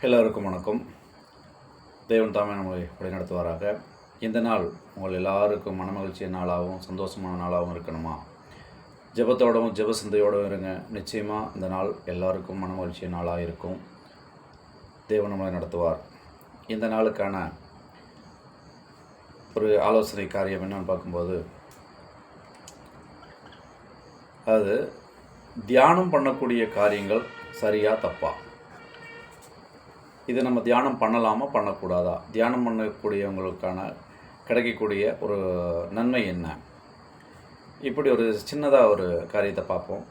எல்லோருக்கும் வணக்கம். தேவன் தாமே நம்மளை வழிநடத்துவாராக. இந்த நாள் உங்கள் எல்லாருக்கும் மனமகிழ்ச்சிய நாளாகவும் சந்தோஷமான நாளாகவும் இருக்கணுமா? ஜெபத்தோடவும் ஜெப சிந்தையோடவும் இருங்க. நிச்சயமாக இந்த நாள் எல்லாருக்கும் மனமகிழ்ச்சிய நாளாக இருக்கும். தேவன் நம்மளை நடத்துவார். இந்த நாளுக்கான ஒரு ஆலோசனை காரியம் என்னன்னு பார்க்கும்போது அது தியானம் பண்ணக்கூடிய காரியங்கள் சரியா தப்பா? இது நம்ம தியானம் பண்ணலாமா பண்ணக்கூடாதா? தியானம் பண்ணக்கூடியவங்களுக்கான கிடைக்கக்கூடிய ஒரு நன்மை என்ன? இப்படி ஒரு சின்னதாக ஒரு காரியத்தை பார்ப்போம்.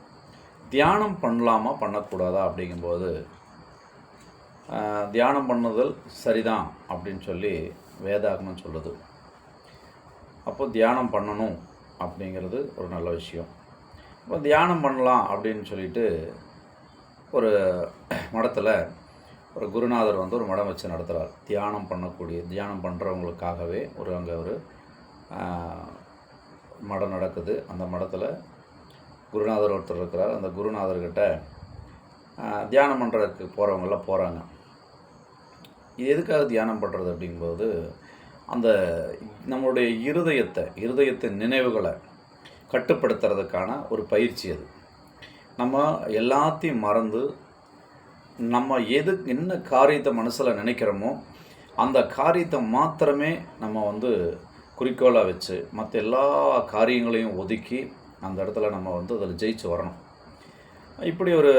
தியானம் பண்ணலாமா பண்ணக்கூடாதா அப்படிங்கும்போது தியானம் பண்ணுதல் சரிதான் அப்படின்னு சொல்லி வேதாகமம் சொல்லுது. அப்போ தியானம் பண்ணணும் அப்படிங்கிறது ஒரு நல்ல விஷயம். இப்போ தியானம் பண்ணலாம் அப்படின்னு சொல்லிட்டு ஒரு மடத்தில் ஒரு குருநாதர் வந்து ஒரு மடம் வச்சு நடத்துகிறார் தியானம் பண்ணக்கூடிய தியானம் பண்ணுறவங்களுக்காகவே ஒரு அங்கே ஒரு மடம் நடக்குது. அந்த மடத்தில் குருநாதர் ஒருத்தர் இருக்கிறார். அந்த குருநாதர்கிட்ட தியானம் பண்ணுறதுக்கு போகிறவங்கெல்லாம் போகிறாங்க இது எதுக்காக தியானம் பண்ணுறது அப்படிங்கும்போது அந்த நம்மளுடைய இருதயத்தை இருதயத்தின் நினைவுகளை கட்டுப்படுத்துறதுக்கான ஒரு பயிற்சி அது. நம்ம எல்லாத்தையும் மறந்து நம்ம எது என்ன காரியத்தை மனசில் நினைக்கிறோமோ அந்த காரியத்தை மாத்திரமே நம்ம வந்து குறிக்கோளாக வச்சு மற்ற எல்லா காரியங்களையும் ஒதுக்கி அந்த இடத்துல நம்ம வந்து அதில் ஜெயிச்சு வரணும். இப்படி ஒரு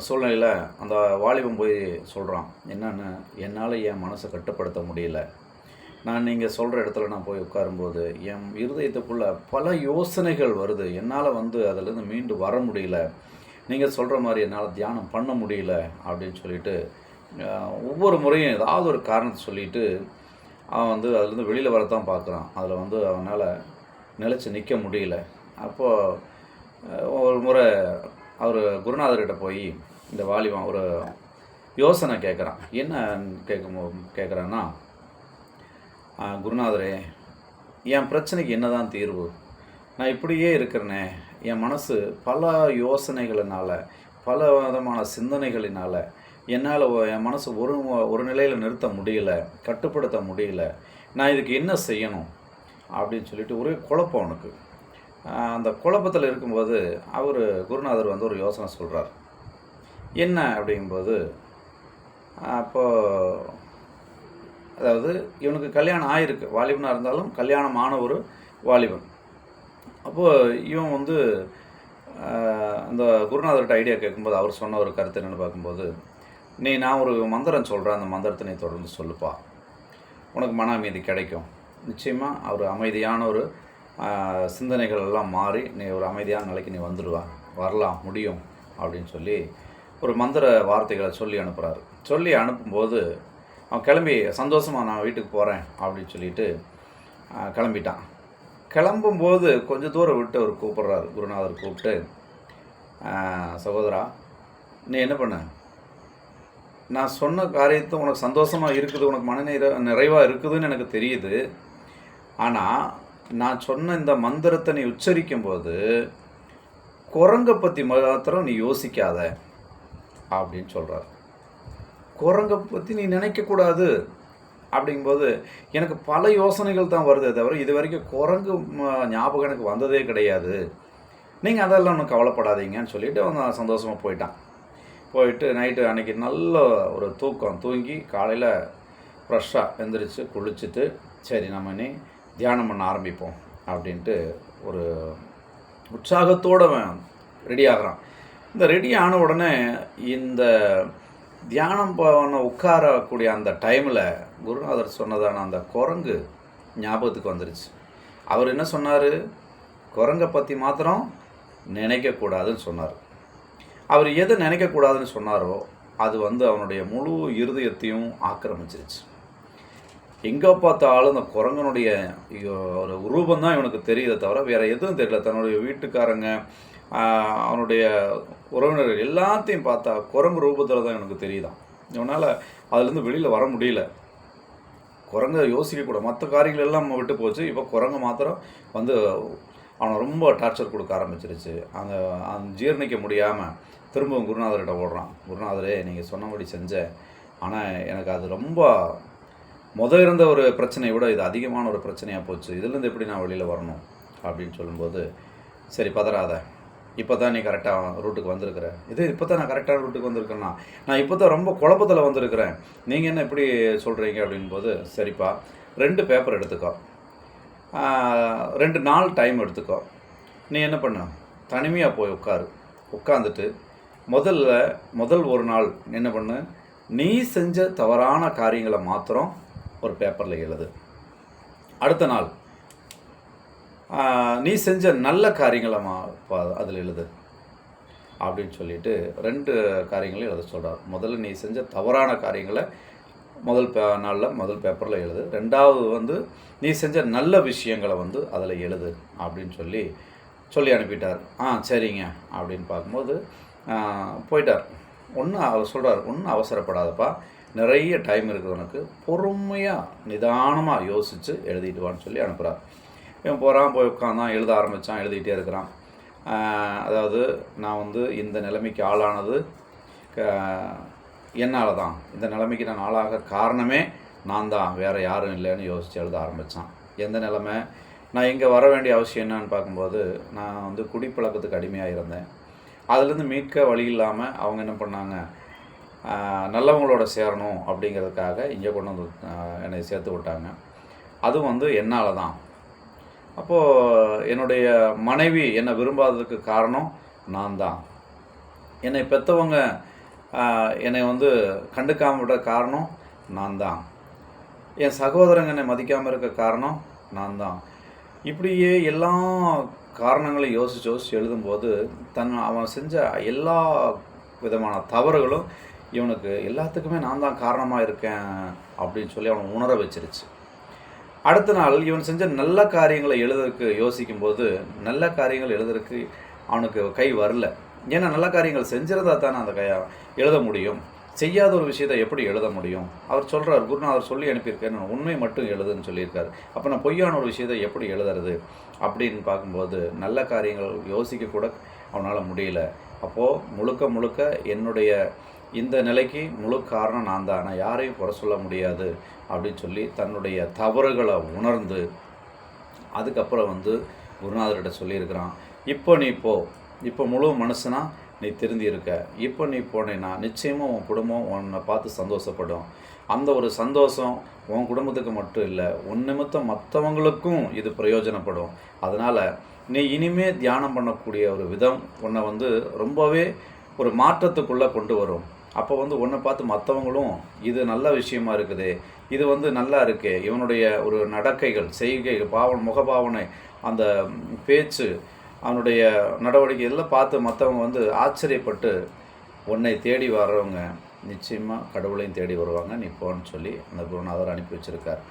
சூழ்நிலையில் அந்த வாலிபம் போய் சொல்கிறான் என்னென்னு? என்னால் என் மனசை கட்டுப்படுத்த முடியல. நான் நீங்கள் சொல்கிற இடத்துல நான் போய் உட்காரும்போது என் இருதயத்துக்குள்ளே பல யோசனைகள் வருது. என்னால் வந்து அதிலேருந்து மீண்டு வர முடியல. நீங்கள் சொல்கிற மாதிரி என்னால் தியானம் பண்ண முடியல அப்படின்னு சொல்லிட்டு ஒவ்வொரு முறையும் ஏதாவது ஒரு காரணத்தை சொல்லிட்டு அவன் வந்து அதுலேருந்து வெளியில் வரத்தான் பார்க்குறான். அதில் வந்து அவனால் நிலச்சி நிற்க முடியல. அப்போது ஒரு முறை அவர் குருநாதர்கிட்ட போய் இந்த வாலிபன் ஒரு யோசனை கேட்குறான். என்ன கேட்கும் கேட்குறான்னா குருநாதரே என் பிரச்சனைக்கு என்னதான் தீர்வு? நான் இப்படியே இருக்கிறேனே. என் மனசு பல யோசனைகளினால பல விதமான சிந்தனைகளினால் என்னால் என் மனசு ஒரு ஒரு நிலையில் நிறுத்த முடியல கட்டுப்படுத்த முடியல. நான் இதுக்கு என்ன செய்யணும்? அப்படின்னு சொல்லிட்டு ஒரே குழப்பம் அவனுக்கு. அந்த குழப்பத்தில் இருக்கும்போது அவர் குருநாதர் வந்து ஒரு யோசனை சொல்கிறார் என்ன அப்படிங்கும்போது அப்போ அதாவது இவனுக்கு கல்யாணம் ஆயிருக்கு. வாலிபனாக இருந்தாலும் கல்யாணமான ஒரு வாலிபன். அப்போது இவன் வந்து அந்த குருநாதர்கிட்ட ஐடியா கேட்கும்போது அவர் சொன்ன ஒரு கருத்து என்னென்னு பார்க்கும்போது நீ நான் ஒரு மந்திரம் சொல்கிறேன் அந்த மந்திரத்தை நீ தொடர்ந்து சொல்லுப்பா. உனக்கு மன அமைதி கிடைக்கும். நிச்சயமாக அவர் அமைதியான ஒரு சிந்தனைகள் எல்லாம் மாறி நீ ஒரு அமைதியான நிலைக்கு நீ வந்துடுவா வரலாம் முடியும் அப்படின்னு சொல்லி ஒரு மந்திர வார்த்தைகளை சொல்லி அனுப்புகிறாரு சொல்லி அனுப்பும்போது அவன் கிளம்பி சந்தோஷமாக நான் வீட்டுக்கு போகிறேன் அப்படின்னு சொல்லிட்டு கிளம்பிட்டான். கிளம்பும்போது கொஞ்சம் தூரம் விட்டு அவர் கூப்பிட்றாரு. குருநாதர் கூப்பிட்டு சகோதரா நீ என்ன பண்ண? நான் சொன்ன காரியத்தை உனக்கு சந்தோஷமாக இருக்குது உனக்கு மனநிறை நிறைவாக இருக்குதுன்னு எனக்கு தெரியுது. ஆனால் நான் சொன்ன இந்த மந்திரத்தை நீ உச்சரிக்கும் போது குரங்கை பற்றி மாத்திரம் நீ யோசிக்காத. அப்படின்னு சொல்கிறார் குரங்கை பற்றி நீ நினைக்கக்கூடாது. அப்படிங்கும்போது எனக்கு பல யோசனைகள் தான் வருதே தவிர இது வரைக்கும் குரங்கு ஞாபகம் எனக்கு வந்ததே கிடையாது. நீங்கள் அதெல்லாம் ஒன்றும் கவலைப்படாதீங்கன்னு சொல்லிட்டு அவன் சந்தோஷமாக போயிட்டான். போயிட்டு நைட்டு அன்னைக்கு நல்ல ஒரு தூக்கம். தூங்கி காலையில் ஃப்ரெஷ்ஷாக எந்திரிச்சு குளிச்சுட்டு சரி நம்ம இனி தியானம் பண்ண ஆரம்பிப்போம் அப்படின்ட்டு ஒரு உற்சாகத்தோடு அவன் ரெடி ஆகிறான். இந்த ரெடி ஆன உடனே இந்த தியானம் பண்ண உட்காரக்கூடிய அந்த டைமில் குருநாதர் சொன்னதான அந்த குரங்கு ஞாபகத்துக்கு வந்துருச்சு. அவர் என்ன சொன்னார்? குரங்கை பற்றி மாத்திரம் நினைக்கக்கூடாதுன்னு சொன்னார். அவர் எதை நினைக்கக்கூடாதுன்னு சொன்னாரோ அது வந்து அவனுடைய முழு இருதயத்தையும் ஆக்கிரமிச்சிருச்சு. எங்கே பார்த்தாலும் அந்த குரங்கனுடைய ஒரு ரூபம் தான் இவனுக்கு தெரியுதே தவிர வேறு எதுவும் தெரியல. தன்னுடைய வீட்டுக்காரங்க அவனுடைய உறவினர்கள் எல்லாத்தையும் பார்த்தா குரங்கு ரூபத்தில் தான் எனக்கு தெரியுதான் இவனால் அதுலேருந்து வெளியில் வர முடியல. குரங்க யோசிக்கக்கூடாது மற்ற காரியங்கள் எல்லாம் விட்டு போச்சு. இப்போ குரங்கு மாத்திரம் வந்து அவனை ரொம்ப டார்ச்சர் கொடுக்க ஆரம்பிச்சிருச்சு. அந்த அந்த ஜீரணிக்க முடியாமல் திரும்பவும் குருநாதர்கிட்ட ஓடுறான். குருநாதரே நீங்கள் சொன்னபடி செஞ்சேன் ஆனால் எனக்கு அது ரொம்ப முத இருந்த ஒரு பிரச்சனையை விட இது அதிகமான ஒரு பிரச்சனையாக போச்சு. இதுலேருந்து எப்படி நான் வெளியில் வரணும்? அப்படின்னு சொல்லும்போது சரி பதறாத. இப்போ தான் நீ கரெக்டாக ரூட்டுக்கு வந்திருக்கிற. இது இப்போ தான் நான் கரெக்டான ரூட்டுக்கு வந்திருக்கேன்னா நான் இப்போ தான் ரொம்ப குழப்பத்தில் வந்திருக்கிறேன். நீங்கள் என்ன இப்படி சொல்கிறீங்க அப்படின்போது சரிப்பா ரெண்டு பேப்பர் எடுத்துக்கோ. ரெண்டு நாள் டைம் எடுத்துக்கோ. நீ என்ன பண்ண? தனிமையாக போய் உட்காரு. உட்காந்துட்டு முதல்ல முதல் ஒரு நாள் என்ன பண்ணு? நீ செஞ்ச தவறான காரியங்களை மாத்திரம் ஒரு பேப்பரில் எழுது. அடுத்த நாள் நீ செஞ்ச நல்ல காரியங்களம்மா அதில் எழுது. அப்படின்னு சொல்லிட்டு ரெண்டு காரியங்களையும் எழுத சொல்கிறார் முதல்ல நீ செஞ்ச தவறான காரியங்களை முதல் பே நாளில் முதல் பேப்பரில் எழுது. ரெண்டாவது வந்து நீ செஞ்ச நல்ல விஷயங்களை வந்து அதில் எழுது அப்படின்னு சொல்லி சொல்லி அனுப்பிட்டார். ஆ சரிங்க. அப்படின்னு பார்க்கும்போது போயிட்டார். ஒன்றும் அவர் சொல்கிறார் ஒன்றும் அவசரப்படாதப்பா. நிறைய டைம் இருக்குது உனக்கு. பொறுமையாக நிதானமாக யோசித்து எழுதிட்டு வான்னு சொல்லி அனுப்புகிறார் இவன் போகிறான் போய் உட்காந்தான் எழுத ஆரம்பித்தான் எழுதிக்கிட்டே இருக்கிறான். அதாவது நான் வந்து இந்த நிலைமைக்கு ஆளானது என்னால் தான் இந்த நிலைமைக்கு நான் ஆளாக காரணமே நான் தான் வேறு யாரும் இல்லைன்னு யோசித்து எழுத ஆரம்பித்தான் எந்த நிலைமை? நான் இங்கே வர வேண்டிய அவசியம் என்னன்னு பார்க்கும்போது நான் வந்து குடிப்பழக்கத்துக்கு அடிமையாக இருந்தேன். அதுலேருந்து மீட்க வழி இல்லாமல் அவங்க என்ன பண்ணாங்க? நல்லவங்களோட சேரணும் அப்படிங்கிறதுக்காக இங்கே கொண்டு வந்து என்னை சேர்த்து விட்டாங்க. அதுவும் வந்து என்னால் தான் அப்போது என்னுடைய மனைவி என்னை விரும்பாததுக்கு காரணம் நான் தான் என்னை பெற்றவங்க என்னை வந்து கண்டுக்காமல் விட காரணம் நான் தான் என் சகோதரங்க என்னை மதிக்காமல் இருக்க காரணம் நான் தான் இப்படியே எல்லா காரணங்களையும் யோசிச்சு யோசிச்சு எழுதும்போது தன் அவன் செஞ்ச எல்லா விதமான தவறுகளும் இவனுக்கு எல்லாத்துக்குமே நான் தான் காரணமாக இருக்கேன் அப்படின்னு சொல்லி அவனை உணர வச்சிருச்சு. அடுத்த நாள் இவன் செஞ்ச நல்ல காரியங்களை எழுதுறதுக்கு யோசிக்கும்போது நல்ல காரியங்கள் எழுதுறதுக்கு அவனுக்கு கை வரல. ஏன்னா நல்ல காரியங்கள் செஞ்சிருந்தா தானே அந்த கையை எழுத முடியும். செய்யாத ஒரு விஷயத்தை எப்படி எழுத முடியும்? அவர் சொல்கிறார் குருநாதர் சொல்லி அனுப்பியிருக்கேன். நான் உண்மை மட்டும் எழுதுன்னு சொல்லியிருக்காரு. அப்போ நான் பொய்யான ஒரு விஷயத்தை எப்படி எழுதுறது? அப்படின்னு பார்க்கும்போது நல்ல காரியங்கள் யோசிக்க கூட அவனால் முடியல. அப்போது முழுக்க முழுக்க என்னுடைய இந்த நிலைக்கு முழு காரணம் நான் தான் ஆனால் யாரையும் குறை சொல்ல முடியாது அப்படின்னு சொல்லி தன்னுடைய தவறுகளை உணர்ந்து அதுக்கப்புறம் வந்து குருநாதர்கிட்ட சொல்லியிருக்கிறான். இப்போ நீ போ. இப்போ முழு மனுஷனா நீ திருந்தி இருக்க இப்போ நீ போனேன்னா நிச்சயமாக உன் குடும்பம் உன்னை பார்த்து சந்தோஷப்படும். அந்த ஒரு சந்தோஷம் உன் குடும்பத்துக்கு மட்டும் இல்லை உன் நிமித்தம் மற்றவங்களுக்கும் இது பிரயோஜனப்படும். அதனால் நீ இனிமே தியானம் பண்ணக்கூடிய ஒரு விதம் உன்னை வந்து ரொம்பவே ஒரு மாற்றத்துக்குள்ளே கொண்டு வரும். அப்போ வந்து உன்னை பார்த்து மற்றவங்களும் இது நல்ல விஷயமா இருக்குது இது வந்து நல்லா இருக்கே. இவனுடைய ஒரு நடக்கைகள் செய்கைகள் பாவன் முகபாவனை அந்த பேச்சு அவனுடைய நடவடிக்கை எல்லாம் பார்த்து மற்றவங்க வந்து ஆச்சரியப்பட்டு உன்னை தேடி வர்றவங்க நிச்சயமாக கடவுளையும் தேடி வருவாங்க. நீ போன்னு சொல்லி அந்த குருநாதர் அனுப்பி வச்சுருக்கார்.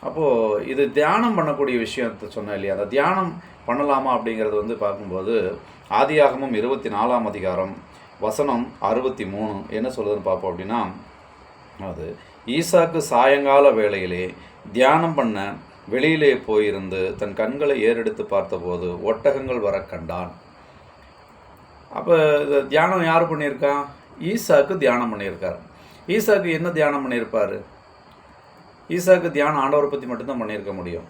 அப்போது இது தியானம் பண்ணக்கூடிய விஷயத்தை சொன்னேன் இல்லையா? அந்த தியானம் பண்ணலாமா அப்படிங்கிறது வந்து பார்க்கும்போது ஆதியாகமும் இருபத்தி நாலாம் அதிகாரம் வசனம் அறுபத்தி மூணு என்ன சொல்லுதுன்னு பார்ப்போம் அப்படின்னா அது ஈசாக்கு சாயங்கால வேளையிலே தியானம் பண்ண வெளியிலே போயிருந்து தன் கண்களை ஏறெடுத்து பார்த்தபோது ஒட்டகங்கள் வர கண்டான். அப்போ இந்த தியானம் யார் பண்ணியிருக்கான் ஈசாக்கு தியானம் பண்ணியிருக்கார். ஈசாக்கு என்ன தியானம் பண்ணியிருப்பார்? ஈசாக்கு தியானம் ஆண்டவரை பற்றி மட்டும்தான் பண்ணியிருக்க முடியும்.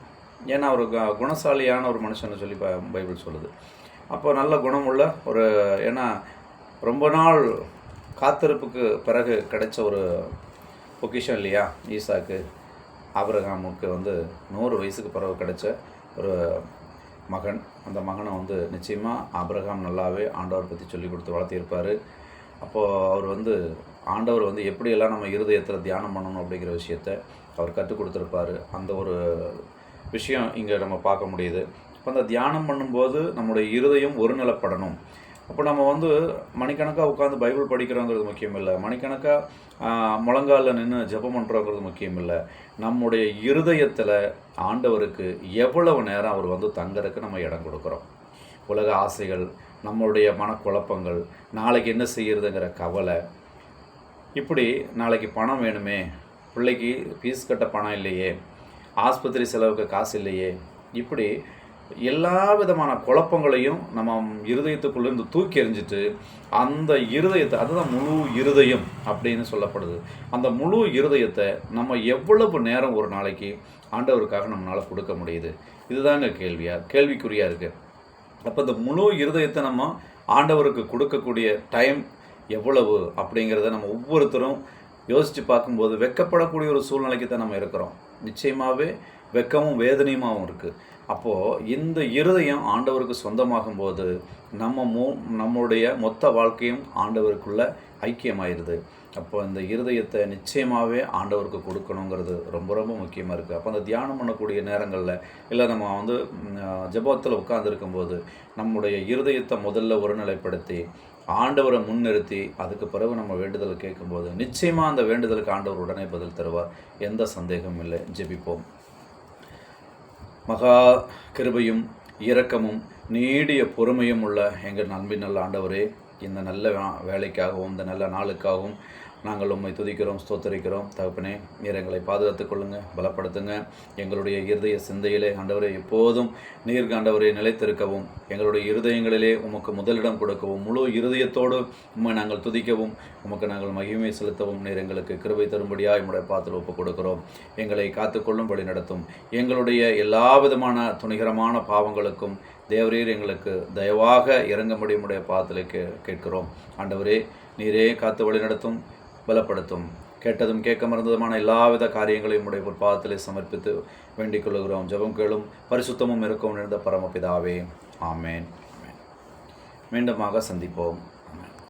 ஏன்னா ஒரு குணசாலியான ஒரு மனுஷன்னு சொல்லி பைபிள் சொல்லுது. அப்போ நல்ல குணமுள்ள ஒரு ஏன்னா ரொம்ப நாள் காத்திருப்புக்கு பிறகு கிடைச்ச ஒரு பொக்கிஷம் இல்லையா? ஈசாக்கு ஆபிரகாமுக்கு வந்து நூறு வயசுக்கு பிறகு கிடைச்ச ஒரு மகன். அந்த மகனை வந்து நிச்சயமாக ஆபிரகாம் நல்லாவே ஆண்டவர் பற்றி சொல்லி கொடுத்து வளர்த்திருப்பார். அப்போது அவர் வந்து ஆண்டவர் வந்து எப்படியெல்லாம் நம்ம இருதயத்தில் தியானம் பண்ணணும் அப்படிங்கிற விஷயத்த அவர் கற்றுக் கொடுத்துருப்பாரு. அந்த ஒரு விஷயம் இங்கே நம்ம பார்க்க முடியுது. இப்போ அந்த தியானம் பண்ணும்போது நம்முடைய இருதயம் ஒருநிலைப்படணும். அப்போ நம்ம வந்து மணிக்கணக்காக உட்காந்து பைபிள் படிக்கிறோங்கிறது முக்கியம் இல்லை மணிக்கணக்காக முழங்காலில் நின்று ஜெபம் பண்ணுறோங்கிறது முக்கியம் இல்லை நம்முடைய இருதயத்தில் ஆண்டவருக்கு எவ்வளவு நேரம் அவர் வந்து தங்கறதுக்கு நம்ம இடம் கொடுக்குறோம். உலக ஆசைகள் நம்மளுடைய மனக்குழப்பங்கள் நாளைக்கு என்ன செய்கிறதுங்கிற கவலை. இப்படி நாளைக்கு பணம் வேணுமே பிள்ளைக்கு ஃபீஸ் கட்ட பணம் இல்லையே ஆஸ்பத்திரி செலவுக்கு காசு இல்லையே இப்படி எல்லா விதமான குழப்பங்களையும் நம்ம இருதயத்துக்குள்ளேருந்து தூக்கி எறிஞ்சிட்டு அந்த இருதயத்தை அதுதான் முழு இருதயம் அப்படின்னு சொல்லப்படுது. அந்த முழு இருதயத்தை நம்ம எவ்வளவு நேரம் ஒரு நாளைக்கு ஆண்டவருக்காக நம்மளால் கொடுக்க முடியுது? இதுதாங்க கேள்வியாக கேள்விக்குறியாக இருக்குது அப்போ இந்த முழு இருதயத்தை நம்ம ஆண்டவருக்கு கொடுக்கக்கூடிய டைம் எவ்வளவு அப்படிங்கிறத நம்ம ஒவ்வொருத்தரும் யோசித்து பார்க்கும்போது வெக்கப்படக்கூடிய ஒரு சூழ்நிலைக்கு தான் நம்ம இருக்கிறோம். நிச்சயமாகவே வெக்கமும் வேதனையுமாகவும் இருக்குது அப்போது இந்த இருதயம் ஆண்டவருக்கு சொந்தமாகும் போது நம்ம மோ நம்மளுடைய மொத்த வாழ்க்கையும் ஆண்டவருக்குள்ள ஐக்கியமாயிருது. அப்போ இந்த இருதயத்தை நிச்சயமாகவே ஆண்டவருக்கு கொடுக்கணுங்கிறது ரொம்ப ரொம்ப முக்கியமாக இருக்குது அப்போ அந்த தியானம் பண்ணக்கூடிய நேரங்களில் இல்லை நம்ம வந்து ஜபத்தில் உட்கார்ந்துருக்கும்போது நம்முடைய இருதயத்தை முதல்ல ஒருநிலைப்படுத்தி ஆண்டவரை முன்னிறுத்தி அதுக்கு பிறகு நம்ம வேண்டுதல் கேட்கும்போது நிச்சயமாக அந்த வேண்டுதலுக்கு ஆண்டவர் உடனே பதில் தருவார். எந்த சந்தேகமும் இல்லை. ஜெபிப்போம். மகா கிருபையும் இரக்கமும் நீடிய பொறுமையும் உள்ள எங்கள் நண்பின் நல்ல ஆண்டவரே. இந்த நல்ல வேலைக்காகவும் இந்த நல்ல நாளுக்காகவும் நாங்கள் உம்மை துதிக்கிறோம் ஸ்தோத்தரிக்கிறோம். தகப்பனே நீர் எங்களை பாதுகாத்துக் கொள்ளுங்க பலப்படுத்துங்க. எங்களுடைய இருதய சிந்தையிலே ஆண்டவரை எப்போதும் நீர் ஆண்டவரை நிலைத்திருக்கவும் எங்களுடைய இருதயங்களிலே உமக்கு முதலிடம் கொடுக்கவும் முழு இருதயத்தோடு உம்மை நாங்கள் துதிக்கவும் உமக்கு நாங்கள் மகிமை செலுத்தவும் நீர் எங்களுக்கு கிருபை தரும்படியாக உம்முடைய பாத்தில் ஒப்புக் கொடுக்கிறோம் எங்களை காத்துக்கொள்ளும் வழி நடத்தும் எங்களுடைய எல்லா விதமான துணிகரமான பாவங்களுக்கும் தேவரீர் எங்களுக்கு தயவாக இறங்க முடியுமுடைய பாதத்தில் கே கேட்கிறோம். ஆண்டவரே நீரே காத்து வழிநடத்தும் பலப்படுத்தும். கேட்டதும் கேட்க மறந்ததுமான எல்லாவித காரியங்களையும் உடைய பாதத்திலே சமர்ப்பித்து வேண்டிக் கொள்கிறோம் ஜெபம் கேளும் பரிசுத்தமும் இருக்கும் நிறைந்த பரமபிதாவே. ஆமேன். மீண்டுமாக சந்திப்போம்.